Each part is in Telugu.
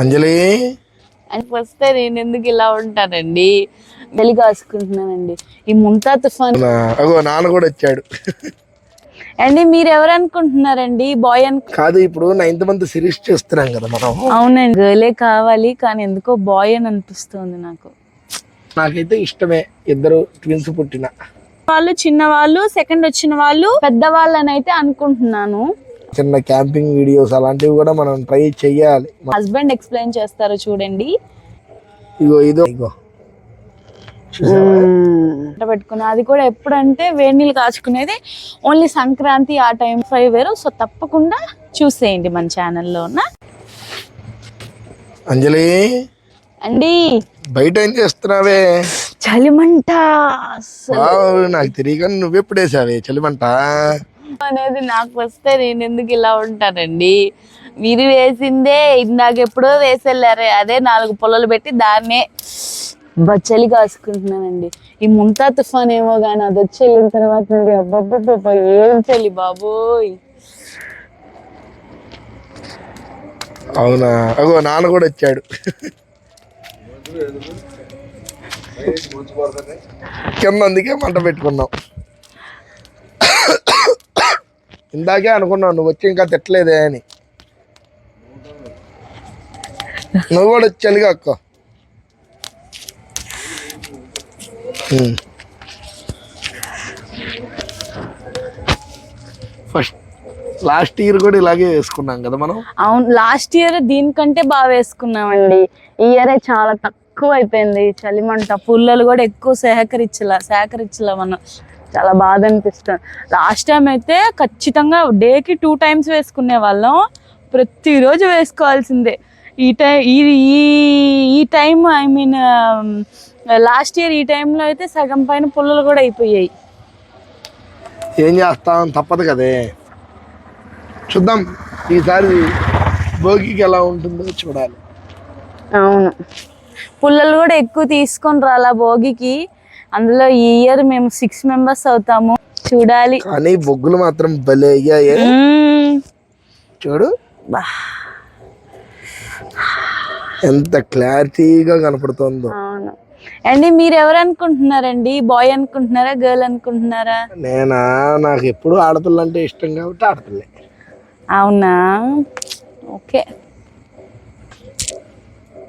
అంజలి? అని వస్తే నేను ఎందుకు ఇలా ఉంటానండి? వెలి కాసుకుంటున్నానండి ఈ ముంతా తుఫాన్ అగో నాన్న కూడా వచ్చాడు. అండి మీరు ఎవరు అనుకుంటున్నారండి? బాయ్ అను కాదు ఇప్పుడు నైన్త్ మంత్ సిరీస్ చేస్తున్నాం కదా మనం. అవునండి గర్లే కావాలి కానీ ఎందుకో బాయ్ అని అనిపిస్తుంది నాకు. నాకైతే ఇష్టమే ఇద్దరు ట్విన్స్ పుట్టిన. వాళ్ళు చిన్న వాళ్ళు సెకండ్ వచ్చిన వాళ్ళు పెద్ద వాళ్ళని అయితే అనుకుంటున్నాను. చిన్న క్యాంపింగ్ వీడియోస్ అలాంటివి కూడా మనం ట్రై చెయ్యాలి హస్బెండ్ ఎక్స్ప్లెయిన్ చేస్తారు చూడండి. ఇగో ఇదో ఇగో. పెట్టుకున్నా. అది కూడా ఎప్పుడంటే వేడి నీళ్ళు కాచుకునేది ఓన్లీ సంక్రాంతి ఆ టైం ఫైవ్ వేరు. సో తప్పకుండా చూసేయండి మన ఛానల్లో ఉన్న అంజలి? అండి. బయట ఏం చేస్తున్నావే? చలిమంట. నాకు తెలియక నువ్వెప్పుడు వేసావే చలిమంట? అనేది నాకు వస్తే నేను ఎందుకు ఇలా ఉంటానండి? మీరు వేసిందే ఇందాక ఎప్పుడో వేసెళ్ళారే అదే నాలుగు పొలలు పెట్టి దాన్నే బచ్చలి కాసుకుంటున్నానండి. ఈ ముంతా తుఫాన్ ఏమో కానీ అది వచ్చి వెళ్ళిన తర్వాత నుండి ఏం చెల్లి బాబోయ్. అవునా? అగో నాన్న కూడా వచ్చాడు. కింద అందుకే మంట పెట్టుకున్నాం. ఇందాకే అనుకున్నావు నువ్వు వచ్చి ఇంకా తిట్టలేదే అని. నువ్వు కూడా వచ్చి చలిగా అక్క. ఫస్ట్ లాస్ట్ ఇయర్ కూడా ఇలాగే వేసుకున్నాం కదా మనం? అవును లాస్ట్ ఇయర్ దీనికంటే బాగా వేసుకున్నామండి. ఈ ఇయరే చాలా తక్కువ అయిపోయింది. చలిమంట పుల్లలు కూడా ఎక్కువ సేకరించలా సేకరించలా మనం. చాలా బాధ అనిపిస్తుంది. లాస్ట్ టైం అయితే ఖచ్చితంగా డేకి టూ టైమ్స్ వేసుకునే వాళ్ళం. ప్రతిరోజు వేసుకోవాల్సిందే. ఈ టైం ఈ ఈ- time I mean last year ఈ టైంలో అయితే సగం పైన పుల్లలు కూడా అయిపోయాయి. ఏం చేస్తాం? తప్పదు కదే. చూద్దాం. ఈసారి భోగికి ఎలా ఉంటుందో చూడాలి. అవును. పుల్లలు కూడా ఎక్కువ తీసుకొని రాలా భోగికి. అందులో ఈ ఇయర్ మేము సిక్స్ మెంబర్స్ అవుతాము. చూడాలి. కానీ బొగ్గులు మాత్రం భలే అయ్యాయే. చూడు. ఎంత క్లారిటీగా కనపడుతుందో. అవును. అండి మీరు ఎవరు అనుకుంటున్నారండి? బాయ్ అనుకుంటున్నారా గర్ల్ అనుకుంటున్నారా? నేనా? నాకు ఎప్పుడు ఆడపిల్ల అంటే ఇష్టం కాబట్టి ఆడపిల్లే. అవునా? ఓకే.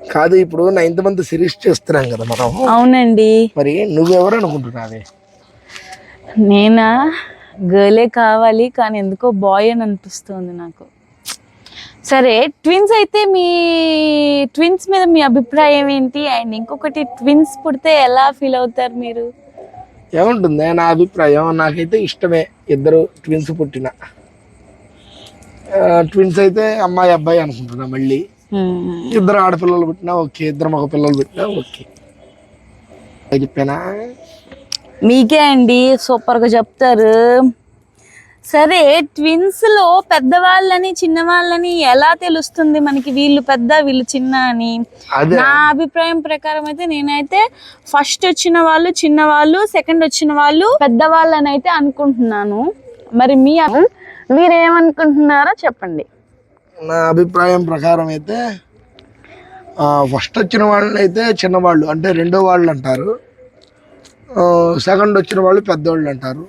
కాదు ఇప్పుడు నైన్త్ మంత్ సిరీస్ చేస్తున్నాం కదా మనం. అవునండి. మరి నువ్వెవరు అనుకుంటున్నావే? నేనా? గర్లే కావాలి కానీ ఎందుకో బాయ్ అని అనిపిస్తుంది నాకు. సరే ట్విన్స్ అయితే మీ ట్విన్స్ మీద మీ అభిప్రాయం ఏంటి? అండ్ ఇంకొకటి ట్విన్స్ పుడితే ఎలా ఫీల్ అవుతారు మీరు? ఏముంటుంది? నా అభిప్రాయం నాకైతే ఇష్టమే ఇద్దరు ట్విన్స్ పుట్టిన. ట్విన్స్ అయితే అమ్మాయి అబ్బాయి అనుకుంటున్నా మళ్ళీ. ఇద్దరు ఆడపిల్లలు పుట్టినా ఓకే ఇద్దరు మగ పిల్లలు పుట్టినా ఓకే. చెప్పానా? మీకే అండి సూపర్గా చెప్తారు. సరే ట్విన్స్లో పెద్దవాళ్ళని చిన్నవాళ్ళని ఎలా తెలుస్తుంది మనకి? వీళ్ళు పెద్ద వీళ్ళు చిన్న అని. నా అభిప్రాయం ప్రకారం అయితే నేనైతే ఫస్ట్ వచ్చిన వాళ్ళు చిన్న వాళ్ళు సెకండ్ వచ్చిన వాళ్ళు పెద్దవాళ్ళని అయితే అనుకుంటున్నాను. మరి మీ మీరేమనుకుంటున్నారో చెప్పండి. నా అభిప్రాయం ప్రకారం అయితే ఫస్ట్ వచ్చిన వాళ్ళని అయితే చిన్నవాళ్ళు అంటే రెండో వాళ్ళు అంటారు. సెకండ్ వచ్చిన వాళ్ళు పెద్దవాళ్ళు అంటారు.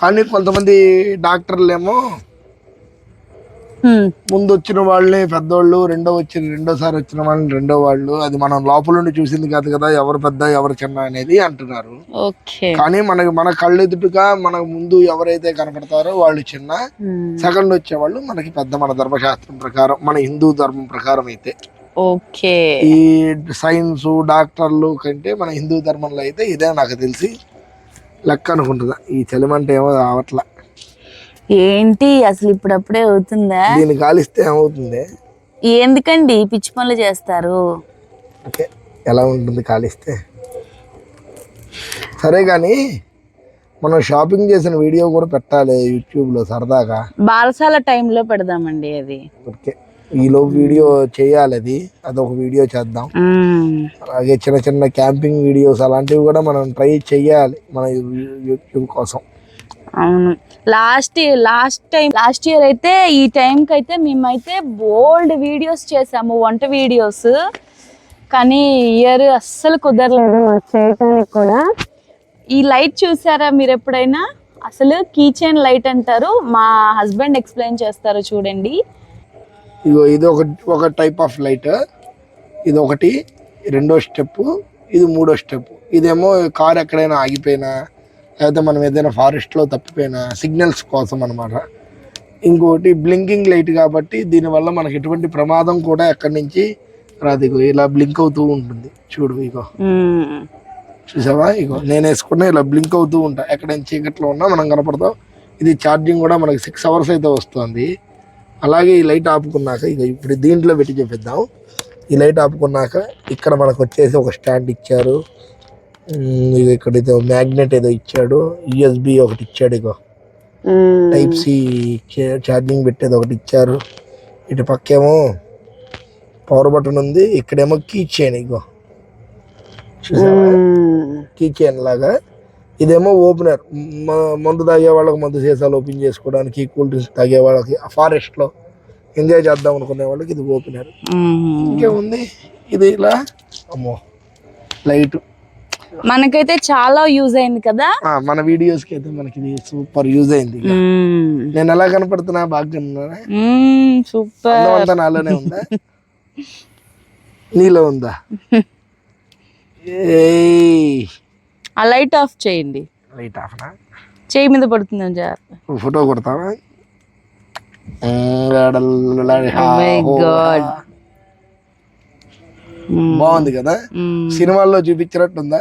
కానీ కొంతమంది డాక్టర్లు ఏమో ముందు వచ్చిన వాళ్ళని పెద్దోళ్ళు రెండో వచ్చిన రెండోసారి వచ్చిన వాళ్ళని రెండో వాళ్ళు. అది మనం లోపల నుండి చూసింది కాదు కదా ఎవరు పెద్ద ఎవరు చిన్న అనేది అంటున్నారు. కానీ మనకి మన కళ్ళెదుటుగా మనకు ముందు ఎవరైతే కనపడతారో వాళ్ళు చిన్న. సెకండ్ వచ్చేవాళ్ళు మనకి పెద్ద మన ధర్మశాస్త్రం ప్రకారం మన హిందూ ధర్మం ప్రకారం అయితే. ఓకే. ఈ సైన్స్ డాక్టర్లు కంటే మన హిందూ ధర్మంలో అయితే ఇదే నాకు తెలిసి లెక్క అనుకుంటుందా ఈ చలిమంట ఏమో రావట్లా. ఏంటి అసలు ఇప్పుడప్పుడే అవుతుందా? దీన్ని కాలిస్తే ఏమవుతుంది? ఎందుకండి పిచ్చి పనులు చేస్తారు? ఓకే ఎలా ఉంటుంది కాలిస్తే? సరే కానీ మనం షాపింగ్ చేసిన వీడియో కూడా పెట్టాలి యూట్యూబ్లో సరదాగా. బారసాల టైంలో పెడదామండి అది. ఓకే ఈలో వీడియో చేయాలి అది. అదొక వీడియో చేద్దాం. అలాగే చిన్న చిన్న క్యాంపింగ్ వీడియోస్ అలాంటివి కూడా మనం ట్రై చెయ్యాలి మన యూట్యూబ్ కోసం. అవును. Last last time last year అయితే ఈ టైంకి అయితే మేమైతే బోల్డ్ వీడియోస్ చేసాము వంట వీడియోస్. కానీ ఇయర్ అస్సలు కుదరలేదు చేయటానికి కూడా. ఈ లైట్ చూసారా మీరు ఎప్పుడైనా? అసలు కీచెన్ లైట్ అంటారు. మా హస్బెండ్ ఎక్స్ప్లెయిన్ చేస్తారు చూడండి. ఇగో ఇది ఒక ఒక టైప్ ఆఫ్ లైట్ ఇది ఒకటి రెండో స్టెప్ ఇది మూడో స్టెప్ ఇదేమో కార్ ఎక్కడైనా ఆగిపోయినా లేకపోతే మనం ఏదైనా ఫారెస్ట్లో తప్పిపోయినా సిగ్నల్స్ కోసం అనమాట ఇంకోటి బ్లింకింగ్ లైట్ కాబట్టి దీనివల్ల మనకి ఎటువంటి ప్రమాదం కూడా ఎక్కడి నుంచి రాదు ఇగో. ఇలా బ్లింక్ అవుతూ ఉంటుంది. చూడు ఇగో. చూసావా? ఇగో. నేను వేసుకున్నా ఇలా బ్లింక్ అవుతూ ఉంటా. ఎక్కడైనా చీకట్లో ఉన్నా మనం కనపడతాం. ఇది ఛార్జింగ్ కూడా మనకి సిక్స్ అవర్స్ అయితే వస్తుంది. అలాగే ఈ లైట్ ఆపుకున్నాక ఇక ఇప్పుడు దీంట్లో పెట్టి చూపిద్దాం ఈ లైట్ ఆపుకున్నాక ఇక్కడ మనకు వచ్చేసి ఒక స్టాండ్ ఇచ్చారు. ఇక్కడ ఏదో మ్యాగ్నెట్ ఏదో ఇచ్చాడు యూఎస్బి ఒకటి ఇచ్చాడు ఇగో. టైప్ సి ఛార్జింగ్ పెట్టేది ఒకటి ఇచ్చారు. ఇటు పక్కేమో పవర్ బటన్ ఉంది ఇక్కడేమో కీ చైన్ ఇగో. కీ చైన్ లాగా. ఇదేమో ఓపెనర్ మందు తాగే వాళ్ళకి మందు సీసాలు ఓపెన్ చేసుకోవడానికి కూల్ డ్రింక్స్ తాగే వాళ్ళకి ఫారెస్ట్లో ఎంజాయ్ చేద్దాం అనుకునే వాళ్ళకి ఇది ఓపెనర్. ఇంకేముంది? ఇది ఇలా. అమ్మో. లైట్ మనకైతే చాలా యూజ్ అయింది కదా? మన వీడియోస్కి అయితే మనకి సూపర్ యూజ్ అయింది. నేను ఎలా కనపడుతున్నా బాగా. సూపర్ నాలోనే ఉందా? నీలో ఉందా? ఆ లైట్ ఆఫ్ చేయండి. లైట్ ఆఫ్నా చేయి మీద పడుతుంది జాగ్రత్త. ఫోటో కొడతావా. మ్మ్. బాగుంది కదా. సినిమాల్లో చూపించినట్టుందా?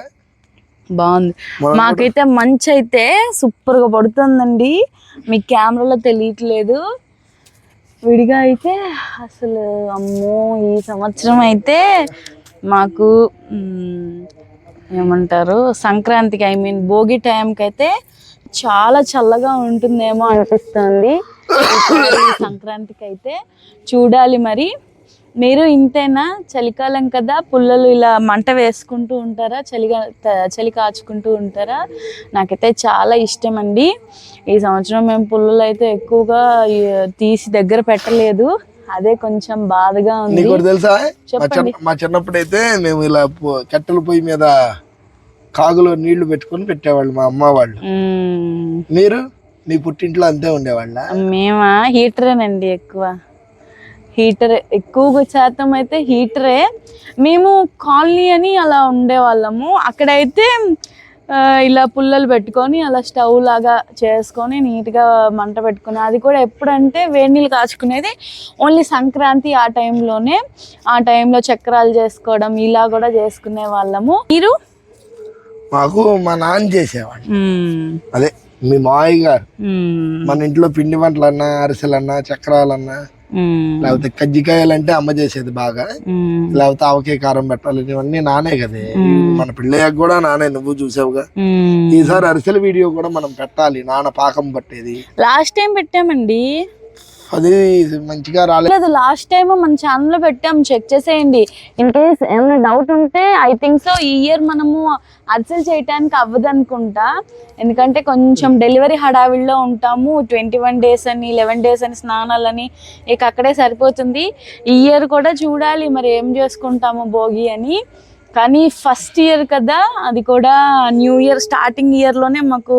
బాగుంది. మాకైతే మంచి అయితే సూపర్గా పడుతుందండి. మీ కెమెరాలో తెలియట్లేదు. విడిగా అయితే అసలు అమ్మో ఈ సంవత్సరం అయితే మాకు ఏమంటారు సంక్రాంతికి ఐ మీన్ భోగి టైంకి అయితే చాలా చల్లగా ఉంటుందేమో అనిపిస్తుంది. సంక్రాంతికి అయితే చూడాలి మరి. మీరు ఇంతేనా? చలికాలం కదా పుల్లలు ఇలా మంట వేసుకుంటూ ఉంటారా? చలిగా చలి కాచుకుంటూ ఉంటారా? నాకైతే చాలా ఇష్టం అండి ఈ సంవత్సరం మేము పుల్లలు అయితే ఎక్కువగా తీసి దగ్గర పెట్టలేదు. అదే కొంచెం బాధగా ఉంది. తెలుసా? మా అయితే మేము ఇలా కట్టెల పొయ్యి మీద కాగులో నీళ్ళు పెట్టుకొని పెట్టేవాళ్ళు మా అమ్మ వాళ్ళు. మీరు? మీ పుట్టింట్లో అంతే ఉండేవాళ్ళ? మేమా? హీటరేనండి ఎక్కువ. హీటర్. ఎక్కువ శాతం అయితే హీటరే. మేము కాలనీ అని అలా ఉండేవాళ్ళము. అక్కడైతే ఇలా పుల్లలు పెట్టుకొని అలా స్టవ్ లాగా చేసుకొని నీట్గా మంట పెట్టుకుని అది కూడా ఎప్పుడంటే వేడి నీళ్ళు కాచుకునేది ఓన్లీ సంక్రాంతి ఆ టైంలోనే. ఆ టైంలో చక్రాలు చేసుకోవడం ఇలా కూడా చేసుకునే వాళ్ళము మీరు? మాకు మా నాన్న మ్మ్. అదే మీ మావయ్య గారు. మన ఇంట్లో పిండి వంటలన్నా అరిసెలన్నా చక్రాలన్నా లేకపోతే కజ్జికాయలంటే అమ్మ చేసేది బాగా. లేకపోతే ఆవకాయ కారం పెట్టాలి ఇవన్నీ నానే కదే. మన పిల్లయ్యకు కూడా నానే నువ్వు చూసావుగా. ఈసారి అరిసెల వీడియో కూడా మనం పెట్టాలి నాన్న పాకం పట్టేది. లాస్ట్ టైం పెట్టామండి. అది మంచిగా రాలేదు లాస్ట్ టైం మన ఛానల్లో పెట్టాం చెక్ చేసేయండి. ఇన్ కేస్ ఏమైనా డౌట్ ఉంటే ఐ థింక్ సో ఈ ఇయర్ మనము అర్సల్ చేయటానికి అవ్వదు అనుకుంటా ఎందుకంటే కొంచెం డెలివరీ హడావిడిలో ఉంటాము. ట్వంటీ వన్ డేస్ అని లెవెన్ డేస్ అని స్నానాలని ఇక అక్కడే సరిపోతుంది. ఈ ఇయర్ కూడా చూడాలి మరి ఏం చేసుకుంటాము భోగి అని. కానీ ఫస్ట్ ఇయర్ కదా అది కూడా న్యూ ఇయర్ స్టార్టింగ్ ఇయర్లోనే మాకు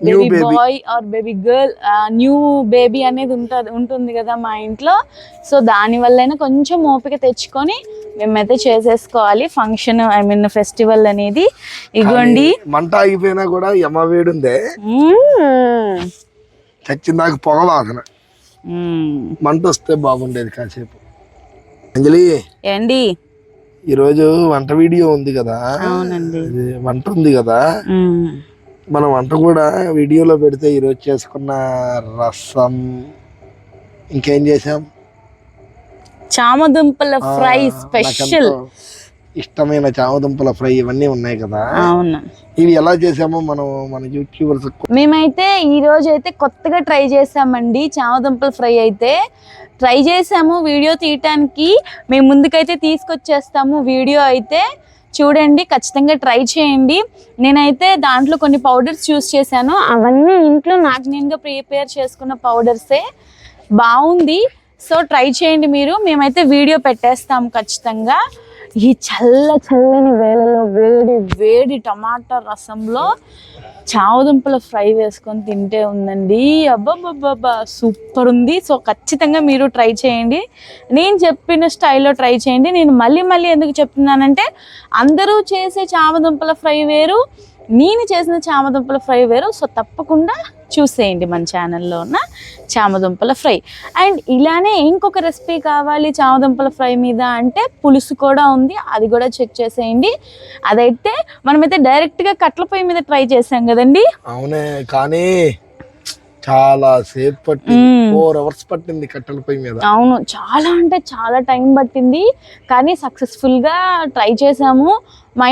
baby. Boy or baby girl new baby అనేది ఉంటుంది ఉంటుంది కదా మా ఇంట్లో. సో దాని వల్లైనా కొంచెం ఓపిక తెచ్చుకొని మేమైతే చేసేసుకోవాలి ఫంక్షన్ ఐ మీన్ ఫెస్టివల్ అనేది. ఇగోండి. మంట ఆగిపోయినా కూడా యమ వేడుందే. చచ్చిందాక పొగ మ్మ్. మంట వస్తే బాగుండేది కాసేపు. అంజలి. ఏండి ఈరోజు వంట వీడియో ఉంది కదా. అవునండి. వంట ఉంది కదా. మన వంట కూడా వీడియోలో పెడితే ఈరోజు చేసుకున్న రసం ఇంకేం చేసాం చామదుంపల ఫ్రై స్పెషల్. ఇష్టమైన చామదుంపల ఫ్రై ఇవన్నీ ఉన్నాయి కదా. ఇవి ఎలా చేసామో మనం మన యూట్యూబర్స్ మేమైతే ఈ రోజు అయితే కొత్తగా ట్రై చేసామండి చామదుంపల ఫ్రై అయితే. ట్రై చేసాము వీడియో తీయటానికి. మేము ముందుకైతే తీసుకొచ్చేస్తాము వీడియో అయితే. చూడండి ఖచ్చితంగా ట్రై చేయండి. నేనైతే దాంట్లో కొన్ని పౌడర్స్ యూస్ చేశాను. అవన్నీ ఇంట్లో నాకు నేనుగా ప్రిపేర్ చేసుకున్న పౌడర్సే బాగుంది. సో ట్రై చేయండి మీరు. మేమైతే వీడియో పెట్టేస్తాము ఖచ్చితంగా. ఈ చల్ల చల్లని వేళలో వేడి వేడి టమాటా రసంలో. చావదుంపల ఫ్రై వేసుకొని తింటే ఉందండి. అబ్బబ్బబ్బబ్బా సూపర్ ఉంది. సో ఖచ్చితంగా మీరు ట్రై చేయండి. నేను చెప్పిన స్టైల్లో ట్రై చేయండి. నేను మళ్ళీ మళ్ళీ ఎందుకు చెప్తున్నానంటే అందరూ చేసే చామదుంపల ఫ్రై వేరు నేను చేసిన చామదుంపల ఫ్రై వేరు సో తప్పకుండా చూసేయండి మన ఛానల్లో ఉన్న చామదుంపల ఫ్రై. అండ్ ఇలానే ఇంకొక రెసిపీ కావాలి చామదుంపల ఫ్రై మీద అంటే పులుసు కూడా ఉంది అది కూడా చెక్ చేసేయండి. అదైతే మనమైతే డైరెక్ట్గా కట్ల పొయ్యి మీద ట్రై చేసాం కదండి? అవునే కానీ చాలా సేపు పట్టింది. ఫోర్ అవర్స్ పట్టింది కట్టెల పొయ్యి మీద. అవును చాలా అంటే చాలా టైం పట్టింది కానీ సక్సెస్ఫుల్గా ట్రై చేసాము. మా